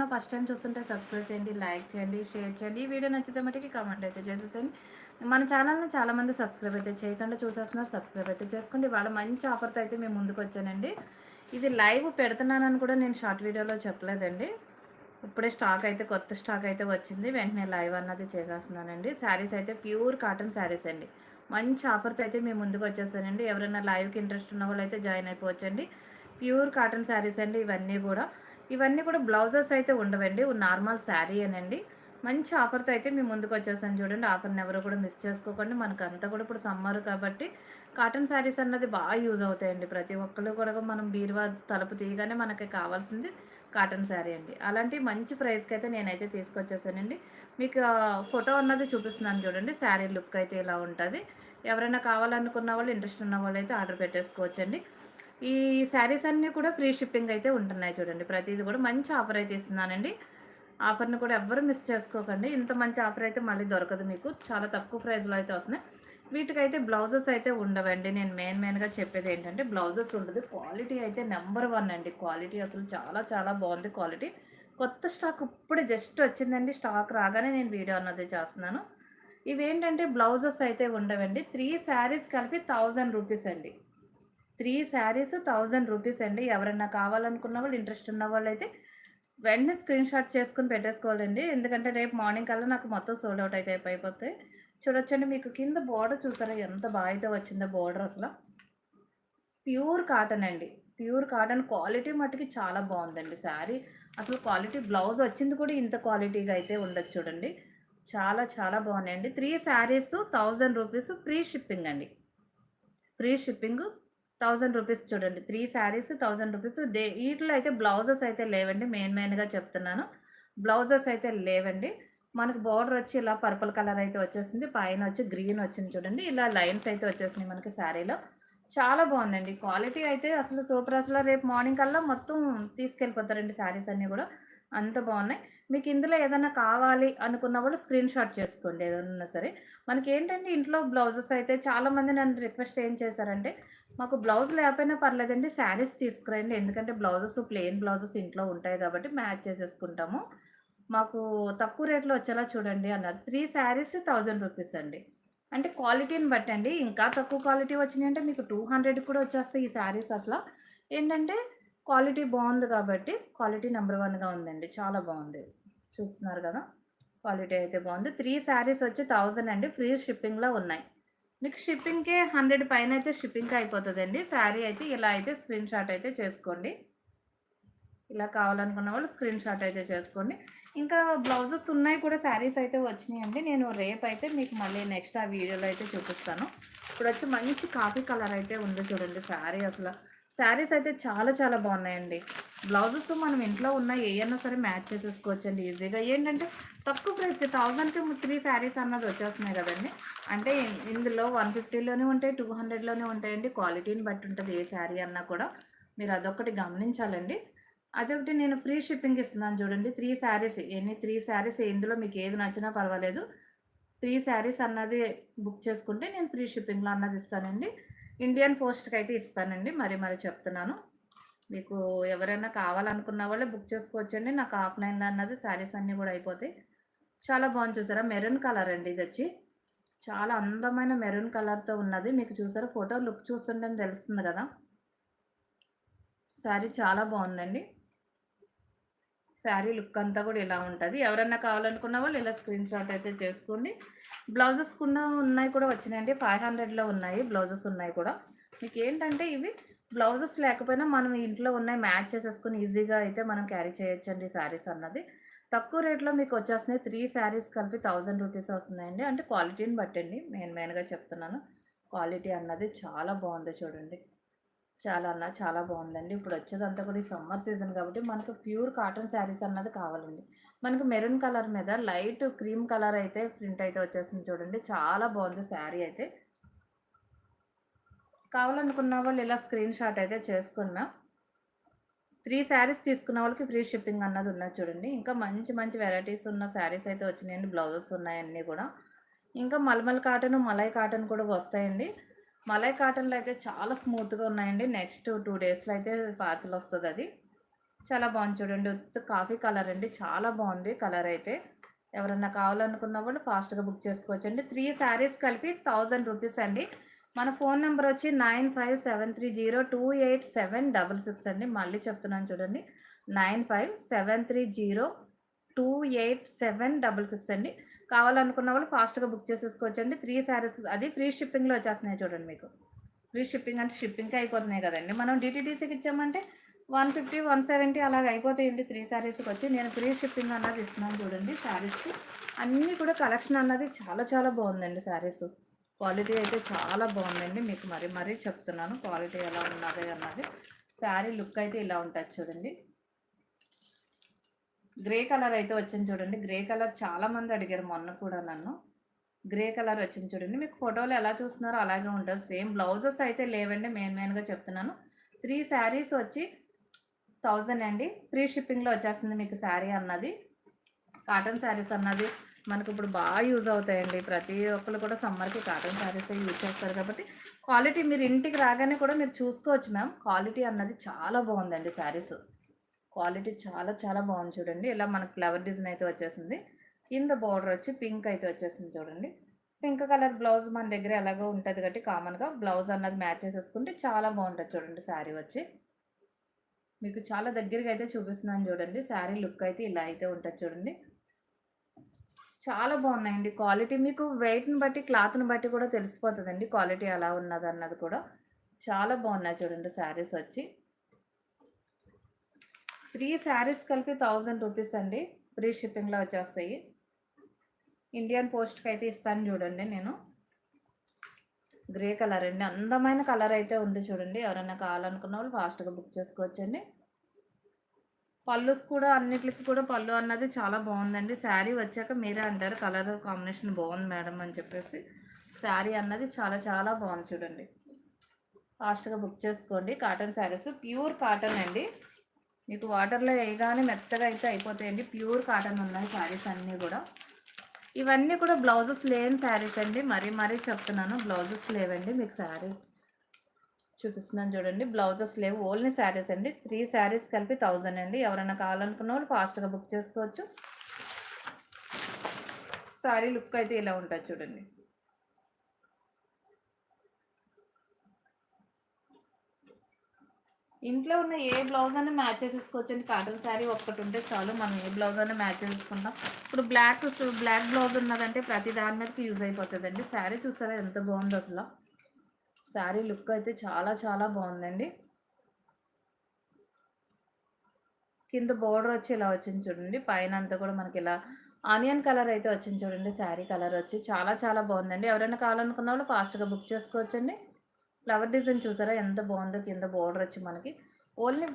నా first time చూస్తుంటే subscribe చేయండి లైక్ చేయండి షేర్ చేయండి. ఈ వీడియో నచ్చితే మటుకి కామెంట్ అయితే చేసేసేయండి. మన ఛానల్ని చాలామంది సబ్స్క్రైబ్ అయితే చేయకుండా చూసేస్తున్నారు సబ్స్క్రైబ్ అయితే చేసుకోండి. వాళ్ళ మంచి ఆఫర్తో అయితే మేము ముందుకు వచ్చానండి. ఇది లైవ్ పెడుతున్నానని కూడా నేను షార్ట్ వీడియోలో చెప్పలేదండి. ఇప్పుడే స్టాక్ అయితే కొత్త స్టాక్ అయితే వచ్చింది. వెంటనే లైవ్ అన్నది చేసేస్తున్నానండి. శారీస్ అయితే ప్యూర్ కాటన్ శారీస్ అండి. మంచి ఆఫర్తో అయితే మేము ముందుకు వచ్చేసానండి. ఎవరైనా లైవ్కి ఇంట్రెస్ట్ ఉన్న వాళ్ళు అయితే జాయిన్ అయిపోవచ్చండి. ప్యూర్ కాటన్ శారీస్ అండి ఇవన్నీ కూడా. ఇవన్నీ కూడా బ్లౌజెస్ అయితే ఉండవండి. నార్మల్ శారీ అనండి. మంచి ఆఫర్తో అయితే మీ ముందుకు వచ్చేసాను చూడండి. ఆఫర్ని ఎవరు కూడా మిస్ చేసుకోకండి. మనకు అంతా కూడా ఇప్పుడు సమ్మర్ కాబట్టి కాటన్ శారీస్ అన్నది బాగా యూజ్ అవుతాయండి. ప్రతి ఒక్కళ్ళు కూడా మనం బీరువా తలుపు తీయగానే మనకి కావాల్సింది కాటన్ శారీ అండి. అలాంటి మంచి ప్రైస్కి అయితే నేనైతే తీసుకొచ్చేసానండి. మీకు ఫోటో అన్నది చూపిస్తున్నాను చూడండి. శారీ లుక్ అయితే ఇలా ఉంటుంది. ఎవరైనా కావాలనుకున్న వాళ్ళు ఇంట్రెస్ట్ ఉన్న వాళ్ళు అయితే ఆర్డర్ పెట్టేసుకోవచ్చండి. ఈ శారీస్ అన్నీ కూడా ఫ్రీ షిప్పింగ్ అయితే ఉంటున్నాయి చూడండి. ప్రతిదీ కూడా మంచి ఆఫర్ అయితే ఇస్తున్నానండి. ఆఫర్ని కూడా ఎవ్వరు మిస్ చేసుకోకండి. ఇంత మంచి ఆఫర్ అయితే మళ్ళీ దొరకదు మీకు. చాలా తక్కువ ప్రైస్లో అయితే వస్తున్నాయి. వీటికైతే బ్లౌజెస్ అయితే ఉండవండి. నేను మెయిన్ మెయిన్గా చెప్పేది ఏంటంటే బ్లౌజెస్ ఉండదు. క్వాలిటీ అయితే నెంబర్ వన్ అండి. క్వాలిటీ అసలు చాలా చాలా బాగుంది క్వాలిటీ. కొత్త స్టాక్ ఇప్పుడే జస్ట్ వచ్చిందండి. స్టాక్ రాగానే నేను వీడియో అన్నది చేస్తున్నాను. ఇవేంటంటే బ్లౌజెస్ అయితే ఉండవండి. త్రీ శారీస్ కలిపి థౌజండ్ రూపీస్ అండి. త్రీ శారీస్ థౌజండ్ రూపీస్ అండి. ఎవరన్నా కావాలనుకున్న వాళ్ళు ఇంట్రెస్ట్ ఉన్న వాళ్ళు అయితే వెంటనే స్క్రీన్ షాట్ చేసుకుని పెట్టేసుకోవాలండి. ఎందుకంటే రేపు మార్నింగ్ కల్లా నాకు మొత్తం సోల్డ్ అవుట్ అయితే అయిపోతాయి. చూడొచ్చండి మీకు కింద బోర్డర్ చూసారా? ఎంత బాగా అయితే వచ్చిందో బోర్డర్ అసలు. ప్యూర్ కాటన్ అండి. ప్యూర్ కాటన్ క్వాలిటీ మట్టుకి చాలా బాగుందండి శారీ. అసలు క్వాలిటీ బ్లౌజ్ వచ్చింది కూడా ఇంత క్వాలిటీగా అయితే ఉండొచ్చు చూడండి. చాలా చాలా బాగున్నాయండి. Three saris thousand rupees free shipping అండి. ఫ్రీ షిప్పింగ్ థౌజండ్ రూపీస్ చూడండి. Three saris thousand rupees. They వీటిలో అయితే బ్లౌజెస్ అయితే లేవండి. మెయిన్ మెయిన్గా చెప్తున్నాను. బ్లౌజెస్ అయితే లేవండి. మనకు బార్డర్ వచ్చి ఇలా పర్పుల్ కలర్ అయితే వచ్చేసింది. పైన వచ్చి గ్రీన్ వచ్చింది చూడండి. ఇలా లైన్స్ అయితే వచ్చేసినాయి మనకి శారీలో. చాలా బాగుందండి. క్వాలిటీ అయితే అసలు సూపర్. అసలు రేపు మార్నింగ్ కల్లా మొత్తం తీసుకెళ్ళిపోతారండి శారీస్ అన్నీ కూడా. అంత బాగున్నాయి. మీకు ఇందులో ఏదైనా కావాలి అనుకున్న వాళ్ళు స్క్రీన్ షాట్ చేసుకోండి ఏదైనా సరే. మనకి ఏంటంటే ఇంట్లో బ్లౌజెస్ అయితే చాలామంది నన్ను రిక్వెస్ట్ ఏం చేశారంటే మాకు బ్లౌజ్ లేకపోయినా పర్లేదండి శారీస్ తీసుకురండి. ఎందుకంటే బ్లౌజెస్ ప్లెయిన్ బ్లౌజెస్ ఇంట్లో ఉంటాయి కాబట్టి మ్యాచ్ చేసేసుకుంటాము. మాకు తక్కువ రేట్లో వచ్చేలా చూడండి అన్నారు. త్రీ శారీస్ థౌజండ్ రూపీస్ అండి. అంటే క్వాలిటీని బట్టండి ఇంకా తక్కువ క్వాలిటీ వచ్చినాయి అంటే మీకు టూ హండ్రెడ్ కూడా వచ్చేస్తాయి ఈ శారీస్ అసలు. ఏంటంటే క్వాలిటీ బాగుంది కాబట్టి క్వాలిటీ నెంబర్ వన్గా ఉందండి. చాలా బాగుంది. చూస్తున్నారు కదా? క్వాలిటీ అయితే బాగుంది. త్రీ శారీస్ వచ్చి థౌజండ్ అండి. ఫ్రీ షిప్పింగ్లో ఉన్నాయి. మీకు షిప్పింగ్కే హండ్రెడ్ పైన అయితే షిప్పింగ్ అయిపోతుందండి. శారీ అయితే ఇలా అయితే స్క్రీన్ షాట్ అయితే చేసుకోండి. ఇలా కావాలనుకున్న వాళ్ళు స్క్రీన్ షాట్ అయితే చేసుకోండి. ఇంకా బ్లౌజెస్ ఉన్నాయి కూడా శారీస్ అయితే వచ్చినాయండి. నేను రేపు అయితే మీకు మళ్ళీ నెక్స్ట్ ఆ వీడియోలో అయితే చూపిస్తాను. ఇప్పుడు వచ్చి మంచి కాఫీ కలర్ అయితే ఉంది చూడండి శారీ అసలు. శారీస్ అయితే చాలా చాలా బాగున్నాయండి. బ్లౌజెస్ మనం ఇంట్లో ఉన్న ఏమన్నా సరే మ్యాచ్ చేసేసుకోవచ్చండి. ఈజీగా ఏంటంటే తక్కువ ప్రైస్కి థౌజండ్కి త్రీ శారీస్ అన్నది వచ్చేస్తున్నాయి కదండి. అంటే ఇందులో వన్ ఫిఫ్టీలోనే ఉంటాయి టూ హండ్రెడ్లోనే ఉంటాయండి. క్వాలిటీని బట్టి ఉంటుంది ఏ శారీ అన్నా కూడా. మీరు అదొకటి గమనించాలండి. అదొకటి నేను ఫ్రీ షిప్పింగ్ ఇస్తున్నాను చూడండి. త్రీ శారీస్ ఎన్ని త్రీ శారీస్ ఇందులో మీకు ఏది నచ్చినా పర్వాలేదు. త్రీ శారీస్ అన్నది బుక్ చేసుకుంటే నేను ఫ్రీ షిప్పింగ్లో అన్నది ఇస్తానండి. ఇండియన్ పోస్ట్కి అయితే ఇస్తానండి. మరి మరి చెప్తున్నాను. మీకు ఎవరైనా కావాలనుకున్న వాళ్ళే బుక్ చేసుకోవచ్చండి. నాకు ఆఫ్లైన్లో అన్నది శారీస్ అన్నీ కూడా అయిపోతాయి. చాలా బాగుంది చూసారా? మెరూన్ కలర్ అండి ఇది వచ్చి. చాలా అందమైన మెరూన్ కలర్తో ఉన్నది. మీకు చూసారా? ఫోటో లుక్ చూస్తుంటే తెలుస్తుంది కదా? శారీ చాలా బాగుందండి. శారీ లుక్ అంతా కూడా ఇలా ఉంటుంది. ఎవరన్నా కావాలనుకున్న వాళ్ళు ఇలా స్క్రీన్ షాట్ అయితే చేసుకోండి. బ్లౌజెస్ కూడా ఉన్నాయి కూడా వచ్చినాయండి ఫైవ్ హండ్రెడ్లో ఉన్నాయి బ్లౌజెస్ ఉన్నాయి కూడా. మీకు ఏంటంటే ఇవి బ్లౌజెస్ లేకపోయినా మనం ఇంట్లో ఉన్నాయి మ్యాచ్ చేసేసుకుని ఈజీగా అయితే మనం క్యారీ చేయొచ్చండి శారీస్ అన్నది. తక్కువ రేట్లో మీకు వచ్చేస్తున్నాయి. త్రీ శారీస్ కలిపి థౌజండ్ రూపీస్ వస్తున్నాయండి. అంటే క్వాలిటీని బట్టండి మెయిన్ మెయిన్గా చెప్తున్నాను. క్వాలిటీ అన్నది చాలా బాగుంది చూడండి. చాలా అన్న చాలా బాగుందండి. ఇప్పుడు వచ్చేదంతా కూడా ఈ సమ్మర్ సీజన్ కాబట్టి మనకు ప్యూర్ కాటన్ శారీస్ అన్నది కావాలండి. మనకు మెరూన్ కలర్ మీద లైట్ క్రీమ్ కలర్ అయితే ప్రింట్ అయితే వచ్చేసింది చూడండి. చాలా బాగుంది శారీ అయితే. కావాలనుకున్న వాళ్ళు ఇలా స్క్రీన్ షాట్ అయితే చేసుకున్నా. త్రీ శారీస్ తీసుకున్న వాళ్ళకి ఫ్రీ షిప్పింగ్ అన్నది ఉన్నది చూడండి. ఇంకా మంచి మంచి వెరైటీస్ ఉన్న శారీస్ అయితే వచ్చినాయండి. బ్లౌజెస్ ఉన్నాయన్నీ కూడా. ఇంకా మల్మల్ కాటన్ మలై కాటన్ కూడా వస్తాయండి. మలై కాటన్లో అయితే చాలా స్మూత్గా ఉన్నాయండి. నెక్స్ట్ టూ డేస్లో అయితే పార్సల్ వస్తుంది అది. చాలా బాగుంది చూడండి. ఉత్త కాఫీ కలర్ అండి. చాలా బాగుంది కలర్ అయితే. ఎవరన్నా కావాలనుకున్న వాళ్ళు ఫాస్ట్గా బుక్ చేసుకోవచ్చండి. త్రీ శారీస్ కలిపి థౌజండ్ రూపీస్ అండి. మన ఫోన్ నెంబర్ వచ్చి nine five seven three zero two eight seven double six అండి. మళ్ళీ చెప్తున్నాను చూడండి. Nine five seven three zero two eight seven double six అండి. కావాలనుకున్న వాళ్ళు ఫాస్ట్గా బుక్ చేసేసుకోవచ్చండి. త్రీ శారీస్ అది ఫ్రీ షిప్పింగ్లో వచ్చేస్తున్నాయి చూడండి మీకు. ఫ్రీ షిప్పింగ్ అంటే షిప్పింగ్కి అయిపోతున్నాయి కదండి. మనం డిటీడీసీకి ఇచ్చామంటే వన్ ఫిఫ్టీ వన్ సెవెంటీ అలాగ అయిపోతాయండి త్రీ శారీస్కి వచ్చి. నేను ఫ్రీ షిప్పింగ్ అన్నది ఇస్తున్నాను చూడండి శారీస్కి అన్నీ కూడా కలెక్షన్ అన్నది చాలా చాలా బాగుందండి శారీస్ క్వాలిటీ అయితే చాలా బాగుందండి. మీకు మరీ మరీ చెప్తున్నాను క్వాలిటీ ఎలా ఉన్నది అన్నది. శారీ లుక్ అయితే ఇలా ఉంటుంది చూడండి. గ్రే కలర్ అయితే వచ్చింది చూడండి. గ్రే కలర్ చాలా మంది అడిగారు మొన్న కూడా నన్ను. గ్రే కలర్ వచ్చింది చూడండి. మీకు ఫోటోలు ఎలా చూస్తున్నారో అలాగే ఉంటుంది. సేమ్ బ్లౌజెస్ అయితే లేవండి. మెయిన్ మెయిన్గా చెప్తున్నాను. త్రీ శారీస్ వచ్చి థౌజండ్ అండి. ఫ్రీ షిప్పింగ్లో వచ్చేస్తుంది మీకు శారీ అన్నది. కాటన్ శారీస్ అన్నది మనకు ఇప్పుడు బాగా యూజ్ అవుతాయండి. ప్రతి ఒక్కరు కూడా సమ్మర్కి కాటన్ శారీస్ యూజ్ చేస్తారు కాబట్టి క్వాలిటీ మీరు ఇంటికి రాగానే కూడా మీరు చూసుకోవచ్చు మ్యామ్. క్వాలిటీ అన్నది చాలా బాగుందండి శారీస్. క్వాలిటీ చాలా చాలా బాగుంది చూడండి. ఇలా మనకు ఫ్లవర్ డిజైన్ అయితే వచ్చేసింది. కింద బార్డర్ వచ్చి పింక్ అయితే వచ్చేసింది చూడండి. పింక్ కలర్ బ్లౌజ్ మన దగ్గర ఎలాగో ఉంటుంది కాబట్టి కామన్గా బ్లౌజ్ అన్నది మ్యాచ్ చేసేసుకుంటే చాలా బాగుంటుంది చూడండి శారీ వచ్చి. మీకు చాలా దగ్గరగా అయితే చూపిస్తున్నాను చూడండి. శారీ లుక్ అయితే ఇలా అయితే ఉంటుంది చూడండి. చాలా బాగున్నాయండి క్వాలిటీ. మీకు వెయిట్ని బట్టి క్లాత్ని బట్టి కూడా తెలిసిపోతుందండి క్వాలిటీ ఎలా ఉన్నది అన్నది కూడా. చాలా బాగున్నాయి చూడండి శారీస్ వచ్చి. త్రీ శారీస్ కలిపి థౌజండ్ రూపీస్ అండి. ఫ్రీ షిప్పింగ్లో వచ్చేస్తాయి. ఇండియన్ పోస్ట్కి అయితే ఇస్తాను చూడండి నేను. గ్రే కలర్ అండి. అందమైన కలర్ అయితే ఉంది చూడండి. ఎవరైనా కావాలనుకున్న వాళ్ళు ఫాస్ట్గా బుక్ చేసుకోవచ్చండి. పళ్ళుస్ కూడా అన్నిటికి కూడా పళ్ళు అన్నది చాలా బాగుందండి. శారీ వచ్చాక మీరే అంటారు కలర్ కాంబినేషన్ బాగుంది మేడం అని చెప్పేసి. శారీ అన్నది చాలా చాలా బాగుంది చూడండి. ఫాస్ట్గా బుక్ చేసుకోండి. కాటన్ శారీస్ ప్యూర్ కాటన్ అండి. మీకు వాటర్లో వేయగానే మెత్తగా అయితే అయిపోతాయండి. ప్యూర్ కాటన్ ఉన్నాయి శారీస్ అన్నీ కూడా. ఇవన్నీ కూడా బ్లౌజెస్ లేని శారీస్ అండి. మరీ మరీ చెప్తున్నాను బ్లౌజెస్ లేవండి. మీకు శారీ చూపిస్తున్నాను చూడండి. బ్లౌజెస్ లేవు ఓన్లీ శారీస్ అండి. త్రీ శారీస్ కలిపి థౌజండ్ అండి. ఎవరైనా కావాలనుకున్న వాళ్ళు ఫాస్ట్గా బుక్ చేసుకోవచ్చు. శారీ లుక్ అయితే ఇలా ఉంటుంది చూడండి. ఇంట్లో ఉన్న ఏ బ్లౌజ్ అయినా మ్యాచ్ చేసేసుకోవచ్చు అండి కాటన్ శారీ ఒక్కటి ఉంటే చాలు. మనం ఏ బ్లౌజ్ అయినా మ్యాచ్ చేసుకుంటాం. ఇప్పుడు బ్లాక్ బ్లాక్ బ్లౌజ్ ఉన్నదంటే ప్రతి దాని మీదకి యూజ్ అయిపోతుందండి. శారీ చూసారా? ఎంత బాగుందో అసలు. శారీ లుక్ అయితే చాలా చాలా బాగుందండి. కింద బోర్డర్ వచ్చి ఇలా వచ్చింది చూడండి. పైన అంతా కూడా మనకి ఇలా ఆనియన్ కలర్ అయితే వచ్చింది చూడండి. శారీ కలర్ వచ్చి చాలా చాలా బాగుందండి. ఎవరైనా కావాలనుకున్న వాళ్ళు ఫాస్ట్గా బుక్ చేసుకోవచ్చండి. ఫ్లవర్ డిజైన్ చూసారా? ఎంత బాగుందో కింద బోర్డర్ వచ్చి మనకి. ఓన్లీ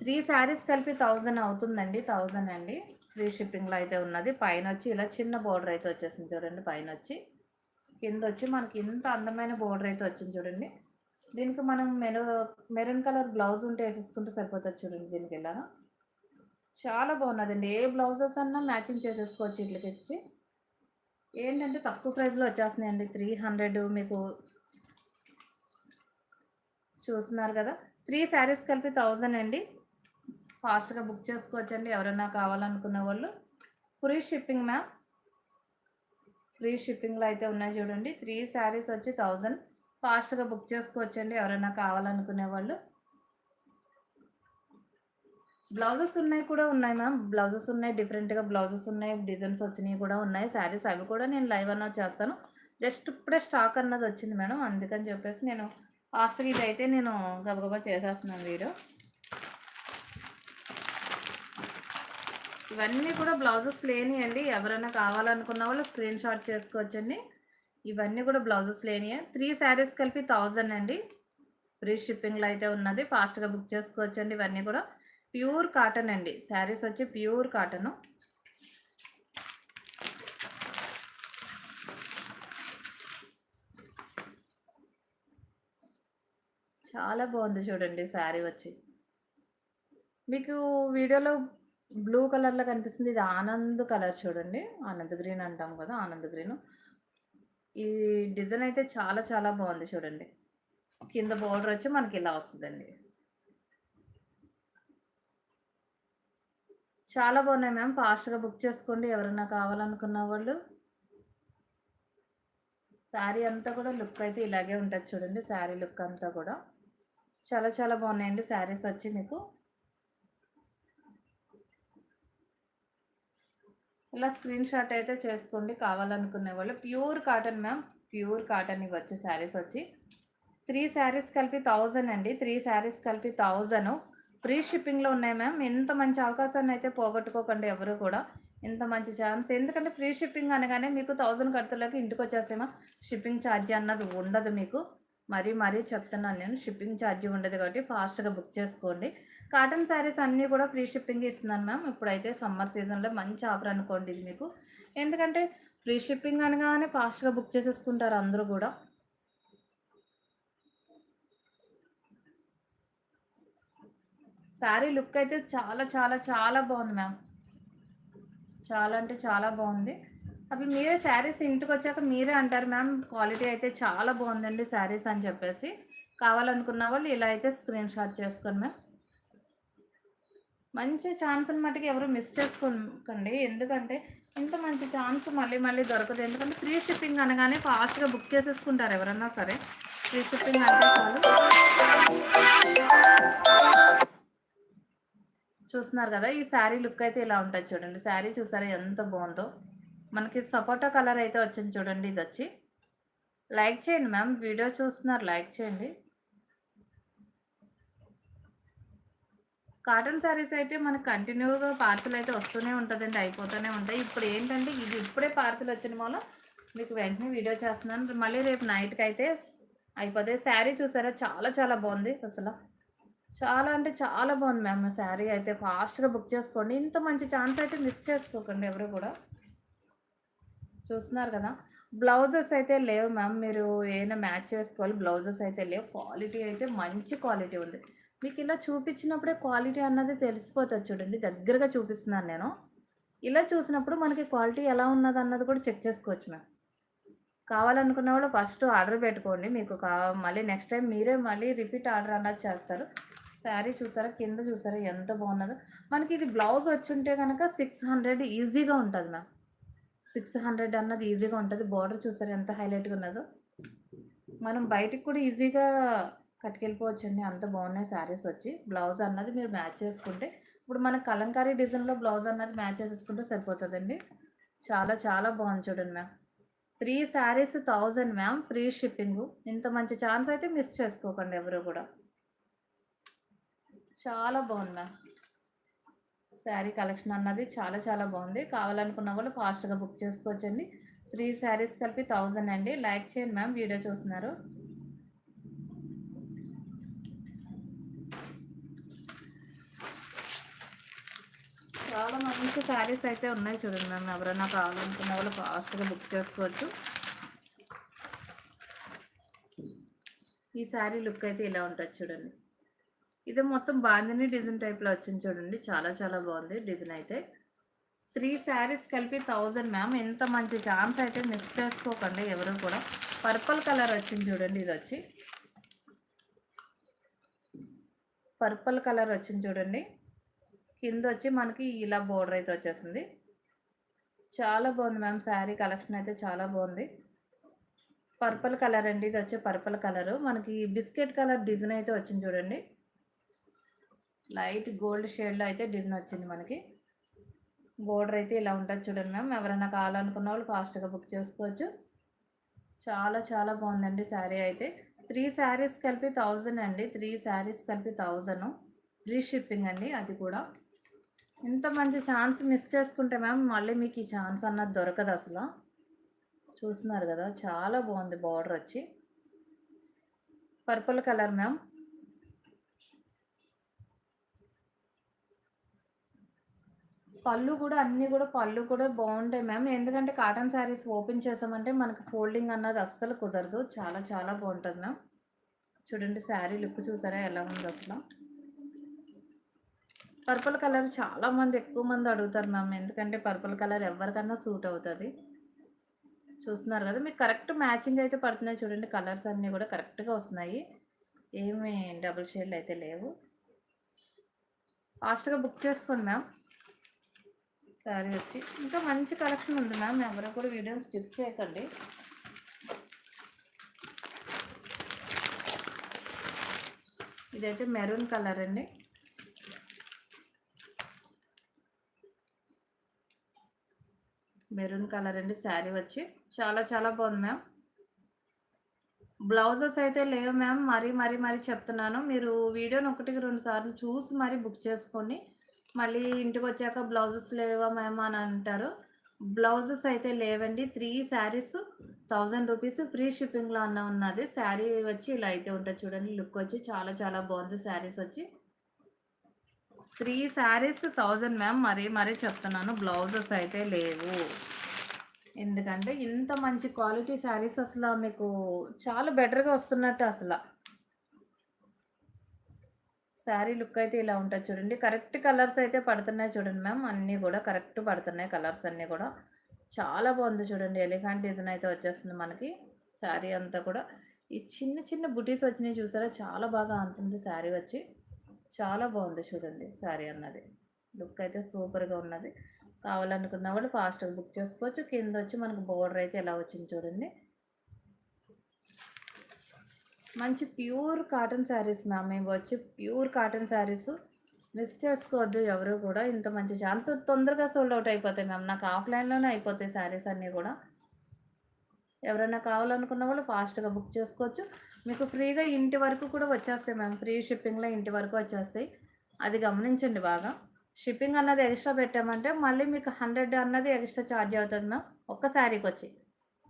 త్రీ శారీస్ కలిపి థౌజండ్ అవుతుందండి థౌజండ్ అండి. ఫ్రీ షిప్పింగ్లో అయితే ఉన్నది. పైన వచ్చి ఇలా చిన్న బోర్డర్ అయితే వచ్చేసింది చూడండి పైన వచ్చి. కింద వచ్చి మనకి ఇంత అందమైన బోర్డర్ అయితే వచ్చింది చూడండి. దీనికి మనం మెరూ మెరూన్ కలర్ బ్లౌజ్ ఉంటే వేసేసుకుంటే సరిపోతుంది చూడండి దీనికి ఇలా. చాలా బాగున్నదండి. ఏ బ్లౌజెస్ అన్నా మ్యాచింగ్ చేసేసుకోవచ్చు ఇట్లకి ఇచ్చి ఏంటంటే తక్కువ ప్రైస్లో వచ్చేస్తున్నాయండి. త్రీ హండ్రెడ్ మీకు చూస్తున్నారు కదా. త్రీ శారీస్ కలిపి థౌజండ్ అండి. ఫాస్ట్గా బుక్ చేసుకోవచ్చండి. ఎవరైనా కావాలనుకున్న వాళ్ళు. Free shipping ma'am. ఫ్రీ షిప్పింగ్లో అయితే ఉన్నాయి చూడండి. త్రీ శారీస్ వచ్చి థౌజండ్ ఫాస్ట్గా బుక్ చేసుకోవచ్చండి. ఎవరైనా కావాలనుకునే వాళ్ళు. బ్లౌజెస్ ఉన్నాయి కూడా ఉన్నాయి మ్యామ్. బ్లౌజెస్ ఉన్నాయి. డిఫరెంట్గా బ్లౌజెస్ ఉన్నాయి. డిజైన్స్ వచ్చినాయి కూడా ఉన్నాయి. శారీస్ అవి కూడా నేను లైవ్ అన్నా చేస్తాను. జస్ట్ ఇప్పుడే స్టాక్ అన్నది వచ్చింది మేడం. అందుకని చెప్పేసి నేను ఫాస్ట్గా ఇది అయితే నేను గబగబా చేసేస్తున్నాను వీడియో ఇవన్నీ కూడా బ్లౌజెస్ లేనియండి ఎవరైనా కావాలనుకున్న వాళ్ళు స్క్రీన్ షాట్ చేసుకోవచ్చండి. ఇవన్నీ కూడా బ్లౌజెస్ లేనియే త్రీ శారీస్ కలిపి థౌజండ్ అండి. ఫ్రీ షిప్పింగ్లో అయితే ఉన్నది. ఫాస్ట్గా బుక్ చేసుకోవచ్చండి ఇవన్నీ కూడా. ప్యూర్ కాటన్ అండి. శారీస్ వచ్చి ప్యూర్ కాటను. చాలా బాగుంది చూడండి శారీ వచ్చి. మీకు వీడియోలో బ్లూ కలర్లో కనిపిస్తుంది. ఇది ఆనంద్ కలర్ చూడండి. ఆనంద్ గ్రీన్ అంటాం కదా ఆనంద్ గ్రీన్. ఈ డిజైన్ అయితే చాలా చాలా బాగుంది చూడండి. కింద బోర్డర్ వచ్చి మనకి ఇలా వస్తుందండి. చాలా బాగున్నాయి మ్యామ్. ఫాస్ట్గా బుక్ చేసుకోండి. ఎవరైనా కావాలనుకున్న వాళ్ళు. శారీ అంతా కూడా లుక్ అయితే ఇలాగే ఉంటుంది చూడండి. శారీ లుక్ అంతా కూడా. చాలా చాలా బాగున్నాయండి శారీస్ వచ్చి మీకు. ఇలా స్క్రీన్ షాట్ అయితే చేసుకోండి. కావాలనుకునే వాళ్ళు pure cotton ma'am pure cotton ఇవి వచ్చి శారీస్ వచ్చి. త్రీ శారీస్ కలిపి థౌజండ్ అండి. త్రీ శారీస్ కలిపి థౌజండ్. ఫ్రీ షిప్పింగ్లో ఉన్నాయి మ్యామ్. ఎంత మంచి అవకాశాన్ని అయితే పోగొట్టుకోకండి ఎవరు కూడా. ఇంత మంచి ఛాన్స్. ఎందుకంటే ఫ్రీ షిప్పింగ్ అనగానే మీకు థౌజండ్ ఖర్చులకి ఇంటికి వచ్చేసేమో షిప్పింగ్ ఛార్జీ అన్నది ఉండదు మీకు. మరీ మరీ చెప్తున్నాను నేను. షిప్పింగ్ ఛార్జ్ ఉండదు కాబట్టి ఫాస్ట్గా బుక్ చేసుకోండి. కాటన్ శారీస్ అన్నీ కూడా ఫ్రీ షిప్పింగ్ ఇస్తున్నాను మ్యామ్. ఇప్పుడైతే సమ్మర్ సీజన్లో మంచి ఆఫర్ అనుకోండి ఇది మీకు. ఎందుకంటే ఫ్రీ షిప్పింగ్ అనగానే ఫాస్ట్గా బుక్ చేసేసుకుంటారు అందరూ కూడా. శారీ లుక్ అయితే చాలా చాలా చాలా బాగుంది మ్యామ్. చాలా అంటే చాలా బాగుంది. అసలు మీరే శారీస్ ఇంటికి వచ్చాక మీరే అంటారు మ్యామ్ క్వాలిటీ అయితే చాలా బాగుందండి శారీస్ అని చెప్పేసి. కావాలనుకున్న వాళ్ళు ఇలా అయితే స్క్రీన్ షాట్ చేసుకోండి మ్యామ్. మంచి ఛాన్స్ మట్టుకు ఎవరు మిస్ చేసుకోకండి. ఎందుకంటే ఇంత మంచి ఛాన్స్ మళ్ళీ మళ్ళీ దొరకదు. ఎందుకంటే ఫ్రీ షిప్పింగ్ అనగానే ఫాస్ట్గా బుక్ చేసేసుకుంటారు ఎవరన్నా సరే. ఫ్రీ షిప్పింగ్ అంటే చాలు. చూస్తున్నారు కదా ఈ శారీ లుక్ అయితే ఇలా ఉంటుంది చూడండి. శారీ చూసారా ఎంత బాగుందో. మనకి సపోటా కలర్ అయితే వచ్చింది చూడండి ఇది వచ్చి. లైక్ చేయండి మ్యామ్ వీడియో చూస్తున్నారు లైక్ చేయండి. కాటన్ శారీస్ అయితే మనకు కంటిన్యూగా పార్సిల్ అయితే వస్తూనే ఉంటుందండి అయిపోతూనే ఉంటాయి. ఇప్పుడు ఏంటంటే ఇది ఇప్పుడే పార్సిల్ వచ్చిన వల్ల మీకు వెంటనే వీడియో చేస్తున్నాను. మళ్ళీ రేపు నైట్కి అయితే అయిపోతే శారీ చూసారా? చాలా చాలా బాగుంది అసలు. చాలా అంటే చాలా బాగుంది మ్యామ్ శారీ అయితే ఫాస్ట్గా బుక్ చేసుకోండి. ఇంత మంచి ఛాన్స్ అయితే మిస్ చేసుకోకండి ఎవరు కూడా. చూస్తున్నారు కదా. బ్లౌజెస్ అయితే లేవు మ్యామ్. మీరు ఏమైనా మ్యాచ్ చేసుకోవాలి బ్లౌజెస్ అయితే లేవు. క్వాలిటీ అయితే మంచి క్వాలిటీ ఉంది. మీకు ఇలా చూపించినప్పుడే క్వాలిటీ అన్నది తెలిసిపోతుంది చూడండి. దగ్గరగా చూపిస్తున్నాను నేను. ఇలా చూసినప్పుడు మనకి క్వాలిటీ ఎలా ఉన్నది అన్నది కూడా చెక్ చేసుకోవచ్చు మ్యామ్. కావాలనుకున్న వాళ్ళు ఫస్ట్ ఆర్డర్ పెట్టుకోండి. మీకు కా మళ్ళీ నెక్స్ట్ టైం మీరే మళ్ళీ రిపీట్ ఆర్డర్ అన్నది చేస్తారు. శారీ చూసారా కింద చూసారా ఎంత బాగున్నదో. మనకి ఇది బ్లౌజ్ వచ్చి ఉంటే కనుక సిక్స్ హండ్రెడ్ ఈజీగా ఉంటుంది మ్యామ్. సిక్స్ హండ్రెడ్ అన్నది ఈజీగా ఉంటుంది. బార్డర్ చూసారా ఎంత హైలైట్గా ఉన్నదో? మనం బయటికి కూడా ఈజీగా కట్టుకెళ్ళిపోవచ్చు అండి అంత బాగున్నాయి శారీస్ వచ్చి. బ్లౌజ్ అన్నది మీరు మ్యాచ్ చేసుకుంటే ఇప్పుడు మన కలంకారీ డిజైన్లో బ్లౌజ్ అన్నది మ్యాచ్ చేసేసుకుంటే సరిపోతుందండి. చాలా చాలా బాగుంది చూడండి ma'am. Three saris thousand ma'am free shipping. ఇంత మంచి ఛాన్స్ అయితే మిస్ చేసుకోకండి ఎవరు కూడా. చాలా బాగుంది మ్యామ్. శారీ కలెక్షన్ అన్నది చాలా చాలా బాగుంది. కావాలనుకున్న వాళ్ళు ఫాస్ట్గా బుక్ చేసుకోవచ్చండి. త్రీ శారీస్ కలిపి థౌజండ్ అండి. లైక్ చేయండి మ్యామ్ వీడియో చూస్తున్నారు. చాలా మంచి శారీస్ అయితే ఉన్నాయి చూడండి మ్యామ్ ఎవరైనా కావాలనుకున్న వాళ్ళు ఫాస్ట్గా బుక్ చేసుకోవచ్చు. ఈ శారీ లుక్ అయితే ఇలా ఉంటుంది చూడండి. ఇది మొత్తం బాందిని డిజైన్ టైప్లో వచ్చింది చూడండి. చాలా చాలా బాగుంది డిజైన్ అయితే. త్రీ శారీస్ కలిపి థౌజండ్ మ్యామ్. ఎంత మంచి ఛాన్స్ అయితే మిస్ చేసుకోకండి ఎవరు కూడా. పర్పుల్ కలర్ వచ్చింది చూడండి ఇది వచ్చి. పర్పుల్ కలర్ వచ్చింది చూడండి. కింద వచ్చి మనకి ఇలా బోర్డర్ అయితే వచ్చేసింది. చాలా బాగుంది మ్యామ్ శారీ కలెక్షన్ అయితే చాలా బాగుంది. పర్పుల్ కలర్ అండి. ఇది వచ్చి పర్పుల్ కలర్. మనకి బిస్కెట్ కలర్ డిజైన్ అయితే వచ్చింది చూడండి. లైట్ గోల్డ్ షేడ్లో అయితే డిజైన్ వచ్చింది మనకి. బోర్డర్ అయితే ఇలా ఉంటుంది చూడండి మ్యామ్. ఎవరైనా కావాలనుకున్న వాళ్ళు ఫాస్ట్గా బుక్ చేసుకోవచ్చు. చాలా చాలా బాగుందండి శారీ అయితే. త్రీ శారీస్ కలిపి థౌజండ్ అండి. త్రీ శారీస్ కలిపి థౌజండ్ ఫ్రీ షిప్పింగ్ అండి అది కూడా. ఇంత మంచి ఛాన్స్ మిస్ చేసుకుంటే మ్యామ్ మళ్ళీ మీకు ఈ ఛాన్స్ అన్నది దొరకదు అసలు. చూస్తున్నారు కదా చాలా బాగుంది బార్డర్ వచ్చి. Purple colour ma'am. పళ్ళు కూడా అన్నీ కూడా పళ్ళు కూడా బాగుంటాయి మ్యామ్. ఎందుకంటే కాటన్ శారీస్ ఓపెన్ చేసామంటే మనకి ఫోల్డింగ్ అన్నది అస్సలు కుదరదు. చాలా చాలా బాగుంటుంది మ్యామ్. చూడండి శారీ లుక్ చూసారా ఎలా ఉంది అసలు? పర్పుల్ కలర్ చాలా మంది ఎక్కువ మంది అడుగుతారు మ్యామ్. ఎందుకంటే పర్పుల్ కలర్ ఎవరికన్నా సూట్ అవుతుంది. చూస్తున్నారు కదా మీకు కరెక్ట్ మ్యాచింగ్ అయితే పడుతున్నాయి చూడండి. కలర్స్ అన్నీ కూడా కరెక్ట్గా వస్తున్నాయి. ఏమి డబుల్ షేడ్లు అయితే లేవు. ఫాస్ట్గా బుక్ చేసుకోండి మ్యామ్. శారీ వచ్చి. ఇంకా మంచి కలెక్షన్ ఉంది మ్యామ్. ఎవరు కూడా వీడియోని స్కిప్ చేయకండి. ఇదైతే మెరూన్ కలర్ అండి. మెరూన్ కలర్ అండి శారీ వచ్చి. చాలా చాలా బాగుంది మ్యామ్. బ్లౌజెస్ అయితే లేవు మ్యామ్. మరీ మరీ మరీ చెప్తున్నాను. మీరు వీడియోని ఒకటికి రెండు సార్లు చూసి మరీ బుక్ చేసుకొని మళ్ళీ ఇంటికి వచ్చాక బ్లౌజెస్ లేవా మేము అని అంటారు. బ్లౌజెస్ అయితే లేవండి. Three saris thousand rupees free షిప్పింగ్లో అన్న ఉన్నది. శారీ వచ్చి ఇలా అయితే ఉంటుంది చూడండి. లుక్ వచ్చి చాలా చాలా బాగుంది శారీస్ వచ్చి. Three saris thousand ma'am. మరీ మరీ చెప్తున్నాను. బ్లౌజెస్ అయితే లేవు. ఎందుకంటే ఇంత మంచి క్వాలిటీ శారీస్ అసలు మీకు చాలా బెటర్గా వస్తున్నట్టు అసలు. శారీ లుక్ అయితే ఇలా ఉంటుంది చూడండి. కరెక్ట్ కలర్స్ అయితే పడుతున్నాయి చూడండి మ్యామ్. అన్నీ కూడా కరెక్ట్ పడుతున్నాయి కలర్స్ అన్నీ కూడా. చాలా బాగుంది చూడండి. ఎలిఫెంట్ డిజైన్ అయితే వచ్చేస్తుంది మనకి. శారీ అంతా కూడా. ఈ చిన్న చిన్న బుటీస్ వచ్చినాయి చూసారా? చాలా బాగా అంతుంది శారీ వచ్చి. చాలా బాగుంది చూడండి శారీ అన్నది. లుక్ అయితే సూపర్గా ఉన్నది. కావాలనుకున్న వాళ్ళు ఫాస్ట్గా బుక్ చేసుకోవచ్చు. కింద వచ్చి మనకు బోర్డర్ అయితే ఎలా వచ్చింది చూడండి. మంచి ప్యూర్ కాటన్ శారీస్ మ్యామ్ మేము వచ్చి ప్యూర్ కాటన్ శారీస్ మిస్ చేసుకోవద్దు ఎవరు కూడా. ఇంత మంచి ఛాన్స్ తొందరగా సోల్డ్ అవుట్ అయిపోతాయి మ్యామ్. నాకు ఆఫ్లైన్లోనే అయిపోతాయి శారీస్ అన్నీ కూడా. ఎవరైనా కావాలనుకున్న వాళ్ళు ఫాస్ట్గా బుక్ చేసుకోవచ్చు. మీకు ఫ్రీగా ఇంటి వరకు కూడా వచ్చేస్తాయి మ్యామ్. ఫ్రీ షిప్పింగ్లో ఇంటి వరకు వచ్చేస్తాయి. అది గమనించండి బాగా. షిప్పింగ్ అన్నది ఎక్స్ట్రా పెట్టామంటే మళ్ళీ మీకు హండ్రెడ్ అన్నది ఎక్స్ట్రా ఛార్జ్ అవుతుంది మ్యామ్. ఒక్క శారీకి వచ్చి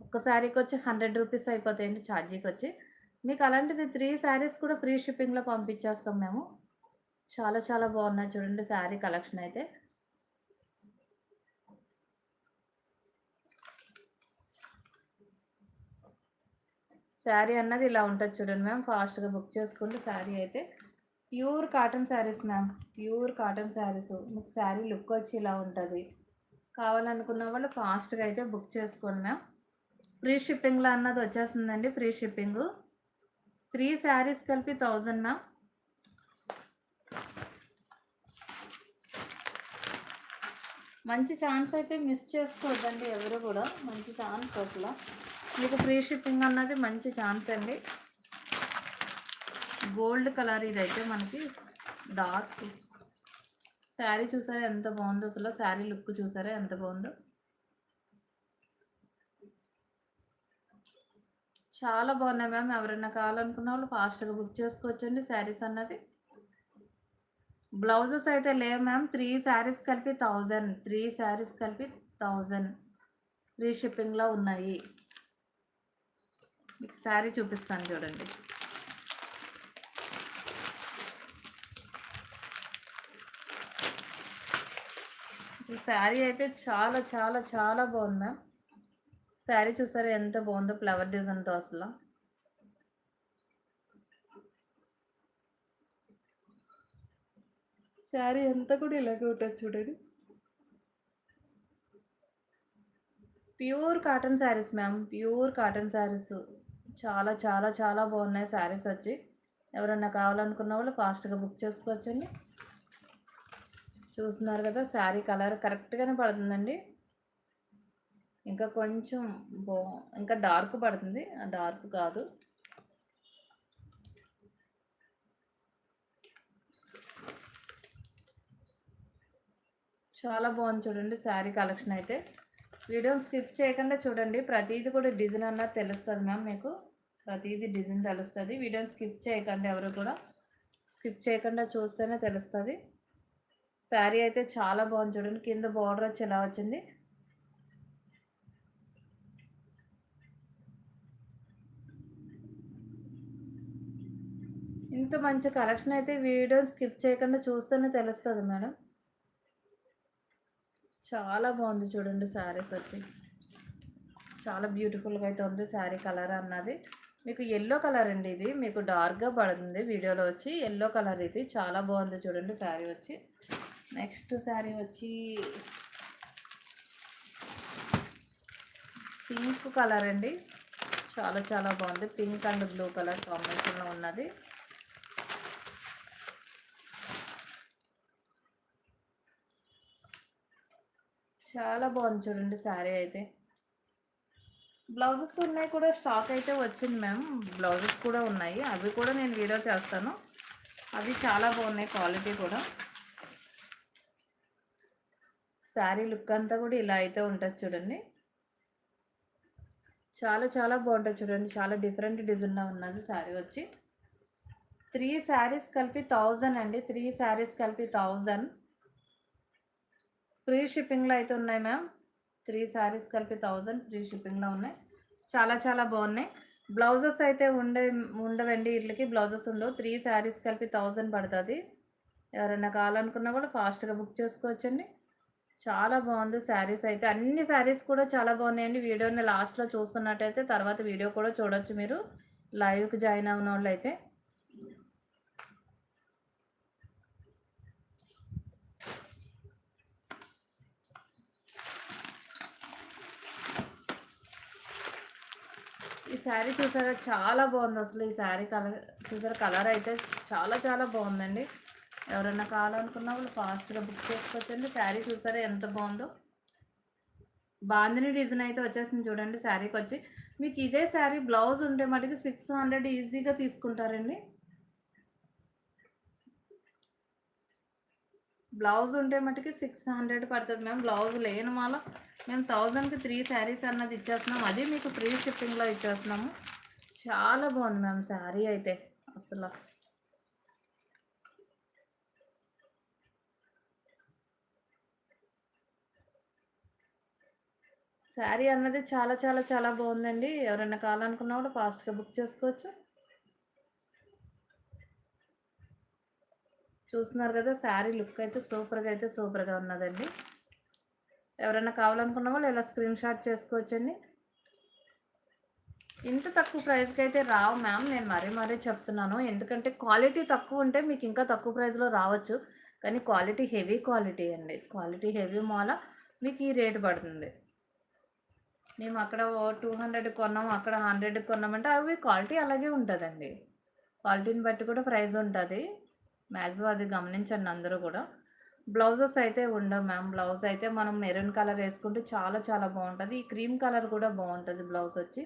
ఒక్క శారీకి వచ్చి హండ్రెడ్ రూపీస్ అయిపోతాయండి ఛార్జీకి వచ్చి మీకు అలాంటిది త్రీ శారీస్ కూడా ఫ్రీ షిప్పింగ్లో పంపించేస్తాం మేము. చాలా చాలా బాగున్నాయి. చూడండి శారీ కలెక్షన్ అయితే. శారీ అన్నది ఇలా ఉంటుంది చూడండి మ్యామ్. ఫాస్ట్గా బుక్ చేసుకుంటే శారీ అయితే. Pure cotton saris ma'am. Pure cotton saris. మీకు శారీ లుక్ వచ్చి ఇలా ఉంటుంది. కావాలనుకున్న వాళ్ళు ఫాస్ట్గా అయితే బుక్ చేసుకోండి మ్యామ్. ఫ్రీ షిప్పింగ్లో అన్నది వచ్చేస్తుందండి ఫ్రీ షిప్పింగ్. త్రీ శారీస్ కలిపి థౌజండ్ మ్యామ్. మంచి ఛాన్స్ అయితే మిస్ చేసుకోవద్దండి ఎవరు కూడా. మంచి ఛాన్స్ అసలు. మీకు ఫ్రీ షిప్పింగ్ అన్నది మంచి ఛాన్స్ అండి. గోల్డ్ కలర్ ఇదైతే మనకి డార్క్. శారీ చూసారా ఎంత బాగుందో అసలు. శారీ లుక్ చూసారా ఎంత బాగుందో. చాలా బాగున్నాయి మ్యామ్. ఎవరైనా కావాలనుకున్న వాళ్ళు ఫాస్ట్గా బుక్ చేసుకోవచ్చండి. శారీస్ అన్నది. బ్లౌజెస్ అయితే లేవు మ్యామ్. త్రీ శారీస్ కలిపి థౌజండ్. త్రీ శారీస్ కలిపి థౌజండ్. ఫ్రీ షిప్పింగ్లో ఉన్నాయి. మీకు శారీ చూపిస్తాను చూడండి. ఈ శారీ అయితే చాలా చాలా చాలా బాగుంది మ్యామ్. శారీ చూసారా? ఎంత బాగుందో ఫ్లవర్ డిజైన్తో అసలు. శారీ అంతా కూడా ఇలాగే ఉంటుంది చూడండి. Pure cotton saris ma'am pure cotton saris. చాలా చాలా చాలా బాగున్నాయి శారీస్ వచ్చి. ఎవరన్నా కావాలనుకున్న వాళ్ళు ఫాస్ట్గా బుక్ చేసుకోవచ్చండి. చూస్తున్నారు కదా శారీ కలర్ కరెక్ట్గానే పడుతుందండి. ఇంకా కొంచెం బో ఇంకా డార్క్ పడుతుంది. డార్క్ కాదు. చాలా బాగుంది చూడండి శారీ కలెక్షన్ అయితే. వీడియో స్కిప్ చేయకుండా చూడండి. ప్రతిదీ కూడా డిజైన్ అన్నది తెలుస్తుంది మ్యామ్ మీకు. ప్రతిదీ డిజైన్ తెలుస్తుంది. వీడియో స్కిప్ చేయకండి ఎవరు కూడా. స్కిప్ చేయకుండా చూస్తేనే తెలుస్తుంది. శారీ అయితే చాలా బాగుంది చూడండి. కింద బార్డర్ వచ్చి ఎలా వచ్చింది. ఇంత మంచి కలెక్షన్ అయితే వీడియోని స్కిప్ చేయకుండా చూస్తేనే తెలుస్తుంది మేడం. చాలా బాగుంది చూడండి శారీస్ వచ్చి చాలా బ్యూటిఫుల్గా అయితే ఉంది శారీ కలర్ అన్నది. మీకు ఎల్లో కలర్ అండి ఇది. మీకు డార్క్గా పడుతుంది వీడియోలో వచ్చి ఎల్లో కలర్ ఇది. చాలా బాగుంది చూడండి శారీ వచ్చి. నెక్స్ట్ శారీ వచ్చి పింక్ కలర్ అండి. చాలా చాలా బాగుంది. పింక్ అండ్ బ్లూ కలర్ కాంబినేషన్లో ఉన్నది. చాలా బాగుంది చూడండి శారీ అయితే. బ్లౌజెస్ ఉన్నాయి కూడా స్టాక్ అయితే వచ్చింది మ్యామ్. బ్లౌజెస్ కూడా ఉన్నాయి. అవి కూడా నేను వీడియో చేస్తాను. అవి చాలా బాగున్నాయి క్వాలిటీ కూడా. శారీ లుక్ అంతా కూడా ఇలా అయితే ఉంటుంది చూడండి. చాలా చాలా బాగుంటుంది చూడండి. చాలా డిఫరెంట్ డిజైన్లో ఉన్నది శారీ వచ్చి. త్రీ శారీస్ కలిపి థౌజండ్ అండి. త్రీ శారీస్ కలిపి థౌజండ్ ఫ్రీ షిప్పింగ్లో అయితే ఉన్నాయి మ్యామ్. త్రీ శారీస్ కలిపి థౌజండ్ ఫ్రీ షిప్పింగ్లో ఉన్నాయి. చాలా చాలా బాగున్నాయి. బ్లౌజెస్ అయితే ఉండే ఉండవండి వీటికి బ్లౌజెస్ ఉండవు. త్రీ శారీస్ కలిపి థౌజండ్ పడుతుంది. ఎవరైనా కావాలనుకున్నా కూడా ఫాస్ట్గా బుక్ చేసుకోవచ్చండి. చాలా బాగుంది శారీస్ అయితే. అన్ని శారీస్ కూడా చాలా బాగున్నాయండి. వీడియోని లాస్ట్లో చూస్తున్నట్టయితే తర్వాత వీడియో కూడా చూడొచ్చు మీరు. లైవ్కి జాయిన్ అయిన వాళ్ళు అయితే ఈ శారీ చూసారా? చాలా బాగుంది అసలు ఈ శారీ కలర్. చూసారా? కలర్ అయితే చాలా చాలా బాగుందండి. ఎవరైనా కావాలనుకున్నా వాళ్ళు ఫాస్ట్గా బుక్ చేసుకోవచ్చండి. శారీ చూసారా? ఎంత బాగుందో. బాందిని డిజైన్ అయితే వచ్చేసింది చూడండి శారీకి వచ్చి మీకు ఇదే శారీ బ్లౌజ్ ఉంటే మటుకు సిక్స్ హండ్రెడ్ ఈజీగా తీసుకుంటారండి. బ్లౌజ్ ఉంటే మటుకి సిక్స్ హండ్రెడ్ పడుతుంది మేము బ్లౌజ్ లేని మాల మేము థౌజండ్కి త్రీ శారీస్ అన్నది ఇచ్చేస్తున్నాం. అది మీకు ఫ్రీ షిప్పింగ్లో ఇచ్చేస్తున్నాము. చాలా బాగుంది మ్యామ్ శారీ అయితే. అసలు శారీ అన్నది చాలా చాలా చాలా బాగుందండి. ఎవరైనా కావాలనుకున్నా కూడా ఫాస్ట్గా బుక్ చేసుకోవచ్చు. చూస్తున్నారు కదా శారీ లుక్ అయితే సూపర్గా అయితే సూపర్గా ఉన్నదండి. ఎవరైనా కావాలనుకున్న వాళ్ళు ఇలా స్క్రీన్ షాట్ చేసుకోవచ్చండి. ఇంత తక్కువ ప్రైస్కి అయితే రావు మ్యామ్ నేను మరీ మరీ చెప్తున్నాను. ఎందుకంటే క్వాలిటీ తక్కువ ఉంటే మీకు ఇంకా తక్కువ ప్రైస్లో రావచ్చు. కానీ క్వాలిటీ హెవీ క్వాలిటీ అండి. క్వాలిటీ హెవీ మాల మీకు ఈ రేటు పడుతుంది. మేము అక్కడ టూ హండ్రెడ్ కొన్నాం అక్కడ హండ్రెడ్ కొన్నామంటే అవి క్వాలిటీ అలాగే ఉంటుందండి. క్వాలిటీని బట్టి కూడా ప్రైస్ ఉంటుంది. మ్యాక్సిమం అది గమనించండి అందరూ కూడా. బ్లౌజెస్ అయితే ఉండవు మ్యామ్. బ్లౌజ్ అయితే మనం మెరూన్ కలర్ వేసుకుంటే చాలా చాలా బాగుంటుంది. ఈ క్రీమ్ కలర్ కూడా బాగుంటుంది బ్లౌజ్ వచ్చి.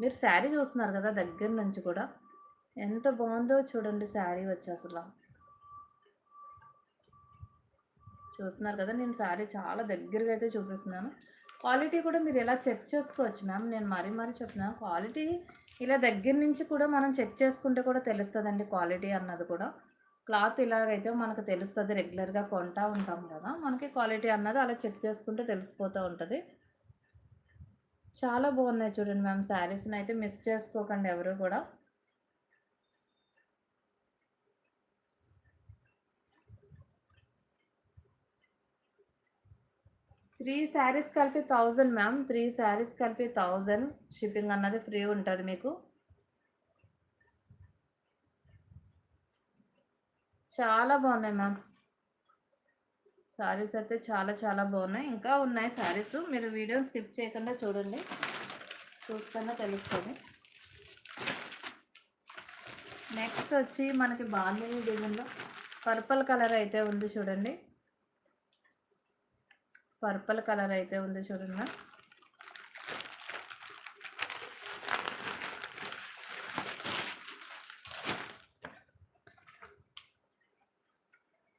మీరు శారీ చూస్తున్నారు కదా దగ్గర నుంచి కూడా. ఎంత బాగుందో చూడండి శారీ వచ్చి అసలు. చూస్తున్నారు కదా నేను శారీ చాలా దగ్గరగా అయితే చూపిస్తున్నాను. క్వాలిటీ కూడా మీరు ఇలా చెక్ చేసుకోవచ్చు మ్యామ్. నేను మరీ మరీ చెప్తున్నాను. క్వాలిటీ ఇలా దగ్గర నుంచి కూడా మనం చెక్ చేసుకుంటే కూడా తెలుస్తుందండి క్వాలిటీ అన్నది కూడా. క్లాత్ ఇలాగైతే మనకు తెలుస్తుంది రెగ్యులర్గా కొంటా ఉంటాం కదా మనకి క్వాలిటీ అన్నది అలా చెక్ చేసుకుంటే తెలిసిపోతూ ఉంటుంది. చాలా బాగున్నాయి చూడండి మ్యామ్ శారీస్ని అయితే మిస్ చేసుకోకండి ఎవరు కూడా. త్రీ శారీస్ కలిపి థౌజండ్ మ్యామ్ త్రీ శారీస్ కలిపి థౌజండ్ షిప్పింగ్ అన్నది ఫ్రీ ఉంటుంది మీకు. చాలా బాగున్నాయి మ్యామ్. శారీస్ అయితే చాలా చాలా బాగున్నాయి. ఇంకా ఉన్నాయి శారీస్ మీరు వీడియో స్కిప్ చేయకుండా చూడండి. చూస్తేనే తెలుస్తుంది. నెక్స్ట్ వచ్చి మనకి బాగుంది డిజైన్లో పర్పుల్ కలర్ అయితే ఉంది చూడండి. పర్పుల్ కలర్ అయితే ఉంది చూడండి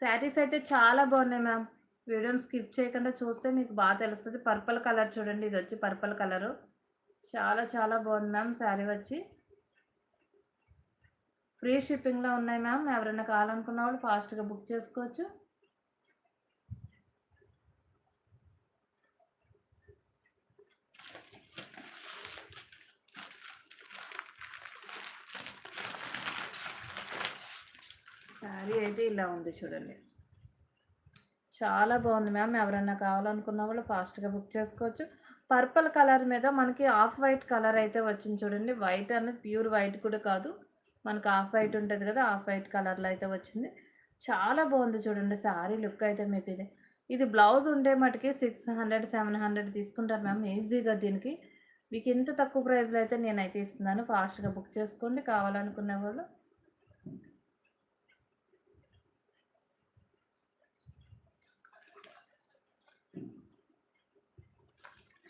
శారీస్ అయితే చాలా బాగున్నాయి మ్యామ్. వీడియోని స్కిప్ చేయకుండా చూస్తే మీకు బాగా తెలుస్తుంది. పర్పుల్ కలర్ చూడండి. ఇది వచ్చి పర్పుల్ కలరు. చాలా చాలా బాగుంది మ్యామ్ శారీ వచ్చి. ఫ్రీ షిప్పింగ్లో ఉన్నాయి మ్యామ్. ఎవరైనా కావాలనుకున్న వాళ్ళు ఫాస్ట్గా బుక్ చేసుకోవచ్చు. శారీ అయితే ఇలా ఉంది చూడండి. చాలా బాగుంది మ్యామ్. ఎవరైనా కావాలనుకున్న వాళ్ళు ఫాస్ట్గా బుక్ చేసుకోవచ్చు. పర్పుల్ కలర్ మీద మనకి ఆఫ్ వైట్ కలర్ అయితే వచ్చింది చూడండి. వైట్ అనేది ప్యూర్ వైట్ కూడా కాదు. మనకి ఆఫ్ వైట్ ఉంటుంది కదా ఆఫ్ వైట్ కలర్లో అయితే వచ్చింది. చాలా బాగుంది చూడండి శారీ లుక్ అయితే మీకు ఇది. ఇది బ్లౌజ్ ఉంటే మటుకి సిక్స్ హండ్రెడ్ సెవెన్ హండ్రెడ్ తీసుకుంటారు మ్యామ్ ఈజీగా దీనికి. మీకు ఇంత తక్కువ ప్రైస్లో అయితే నేనైతే ఇస్తున్నాను. ఫాస్ట్గా బుక్ చేసుకోండి. కావాలనుకునే వాళ్ళు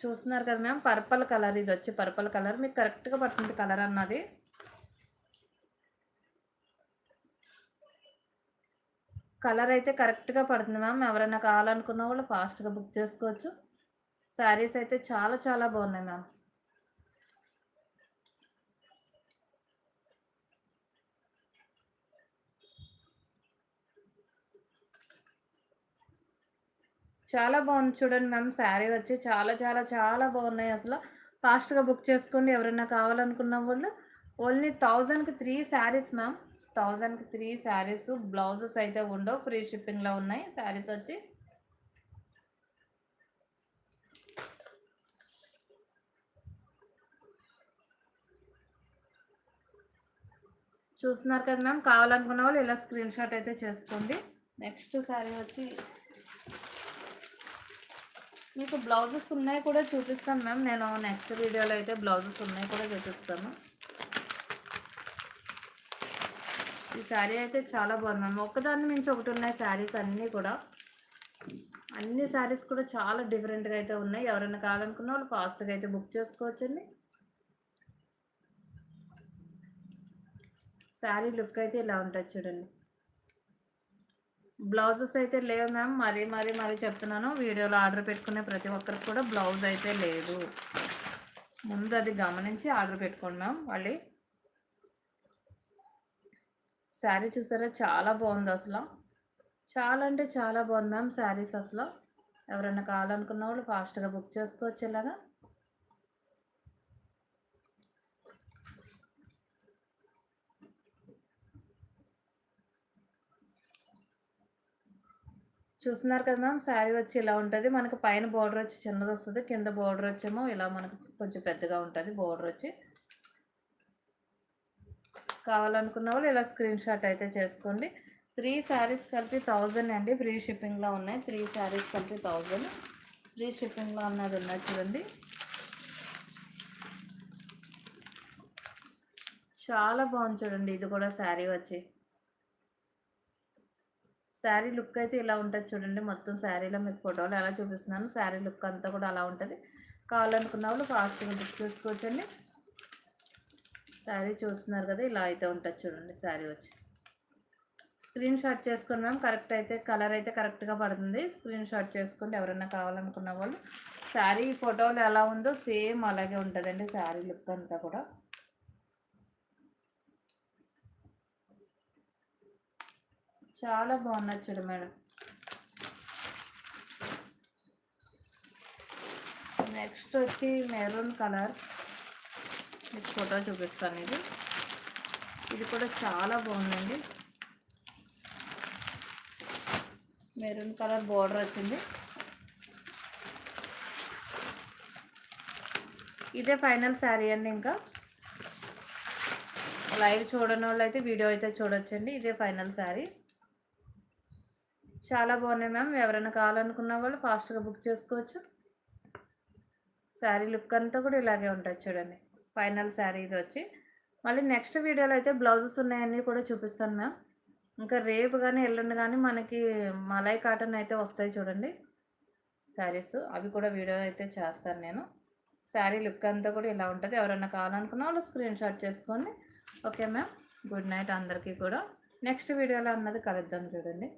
చూస్తున్నారు కదా మ్యామ్ పర్పల్ కలర్ ఇది వచ్చి పర్పల్ కలర్. మీకు కరెక్ట్గా పడుతుంది కలర్ అన్నది. కలర్ అయితే కరెక్ట్గా పడుతుంది మ్యామ్. ఎవరైనా కావాలనుకున్న వాళ్ళు ఫాస్ట్గా బుక్ చేసుకోవచ్చు. శారీస్ అయితే చాలా చాలా బాగున్నాయి మ్యామ్. చాలా బాగుంది చూడండి మ్యామ్. శారీ వచ్చి చాలా చాలా చాలా బాగున్నాయి అసలు. ఫాస్ట్గా బుక్ చేసుకోండి. ఎవరైనా కావాలనుకున్న వాళ్ళు ఓన్లీ థౌజండ్కి త్రీ శారీస్ మ్యామ్. థౌజండ్కి త్రీ శారీస్ బ్లౌజెస్ అయితే ఉండవు. ఫ్రీ షిప్పింగ్లో ఉన్నాయి. శారీస్ వచ్చి చూస్తున్నారు కదా మ్యామ్. కావాలనుకున్న వాళ్ళు ఇలా స్క్రీన్ షాట్ అయితే చేసుకోండి. నెక్స్ట్ శారీ వచ్చి మీకు బ్లౌజెస్ ఉన్నాయి కూడా చూపిస్తాను మ్యామ్. నేను నెక్స్ట్ వీడియోలో అయితే బ్లౌజెస్ ఉన్నాయి కూడా చూపిస్తాను. ఈ శారీ అయితే చాలా బాగుంది మ్యామ్. ఒకదాని మించి ఒకటి ఉన్నాయి శారీస్ అన్నీ కూడా. అన్ని శారీస్ కూడా చాలా డిఫరెంట్గా అయితే ఉన్నాయి. ఎవరైనా కావాలనుకున్న వాళ్ళు ఫాస్ట్గా అయితే బుక్ చేసుకోవచ్చండి. శారీ లుక్ అయితే ఇలా ఉంటుంది చూడండి. బ్లౌజెస్ అయితే లేవు మ్యామ్. మరీ మరీ మరీ చెప్తున్నాను. వీడియోలో ఆర్డర్ పెట్టుకునే ప్రతి ఒక్కరికి కూడా బ్లౌజ్ అయితే లేదు. ముందు అది గమనించి ఆర్డర్ పెట్టుకోండి మ్యామ్. మళ్ళీ శారీ చూసారా? చాలా బాగుంది అసలు. చాలా అంటే చాలా బాగుంది మ్యామ్ శారీస్ అసలు. ఎవరైనా కావాలనుకున్న వాళ్ళు ఫాస్ట్గా బుక్ చేసుకోవచ్చు ఇలాగా. చూస్తున్నారు కదా మ్యామ్ శారీ వచ్చి ఇలా ఉంటుంది. మనకు పైన బోర్డర్ వచ్చి చిన్నది వస్తుంది. కింద బోర్డర్ వచ్చేమో ఇలా మనకు కొంచెం పెద్దగా ఉంటుంది బోర్డర్ వచ్చి. కావాలనుకున్న వాళ్ళు ఇలా స్క్రీన్ షాట్ అయితే చేసుకోండి. త్రీ శారీస్ కలిపి థౌజండ్ అండి. ఫ్రీ షిప్పింగ్లో ఉన్నాయి. త్రీ శారీస్ కలిపి థౌజండ్ ఫ్రీ షిప్పింగ్లో అన్నది ఉన్నాయి చూడండి. చాలా బాగుంది చూడండి. ఇది కూడా శారీ వచ్చి. శారీ లుక్ అయితే ఇలా ఉంటుంది చూడండి మొత్తం శారీలో మీకు ఫోటోలు ఎలా చూపిస్తున్నాను శారీ లుక్ అంతా కూడా అలా ఉంటుంది. కావాలనుకున్న వాళ్ళు ఫాస్ట్గా బుక్ చేసుకోవచ్చండి. శారీ చూస్తున్నారు కదా ఇలా అయితే ఉంటుంది చూడండి శారీ వచ్చి. స్క్రీన్ షాట్ చేసుకుని మ్యామ్ కరెక్ట్ అయితే కలర్ అయితే కరెక్ట్గా పడుతుంది. స్క్రీన్ షాట్ చేసుకోండి ఎవరైనా కావాలనుకున్న వాళ్ళు. శారీ ఫోటోలు ఎలా ఉందో సేమ్ అలాగే ఉంటుందండి శారీ లుక్ అంతా కూడా. చాలా బాగున్నది చూడు మేడం. నెక్స్ట్ వచ్చి మెరూన్ కలర్. మీకు ఫోటో చూపిస్తాను ఇది. ఇది కూడా చాలా బాగుందండి. మెరూన్ కలర్ బోర్డర్ వచ్చింది. ఇదే ఫైనల్ శారీ అండి ఇంకా. లైవ్ చూడని వాళ్ళు అయితే వీడియో అయితే చూడొచ్చండి. ఇదే ఫైనల్ శారీ. చాలా బాగున్నాయి మ్యామ్. ఎవరైనా కావాలనుకున్న వాళ్ళు ఫాస్ట్గా బుక్ చేసుకోవచ్చు. శారీ లుక్ అంతా కూడా ఇలాగే ఉంటుంది చూడండి. ఫైనల్ శారీ ఇది వచ్చి. మళ్ళీ నెక్స్ట్ వీడియోలో అయితే బ్లౌజెస్ ఉన్నాయన్నీ కూడా చూపిస్తాను మ్యామ్. ఇంకా రేపు కానీ ఎల్లుండి కానీ మనకి మలై కాటన్ అయితే వస్తాయి చూడండి. శారీస్. అవి కూడా వీడియో అయితే చేస్తాను నేను. శారీ లుక్ అంతా కూడా ఇలా ఉంటుంది. ఎవరైనా కావాలనుకున్న వాళ్ళు స్క్రీన్ షాట్ చేసుకోండి. Okay ma'am. గుడ్ నైట్ అందరికీ కూడా. నెక్స్ట్ వీడియోలో అన్నది కలుద్దాం చూడండి.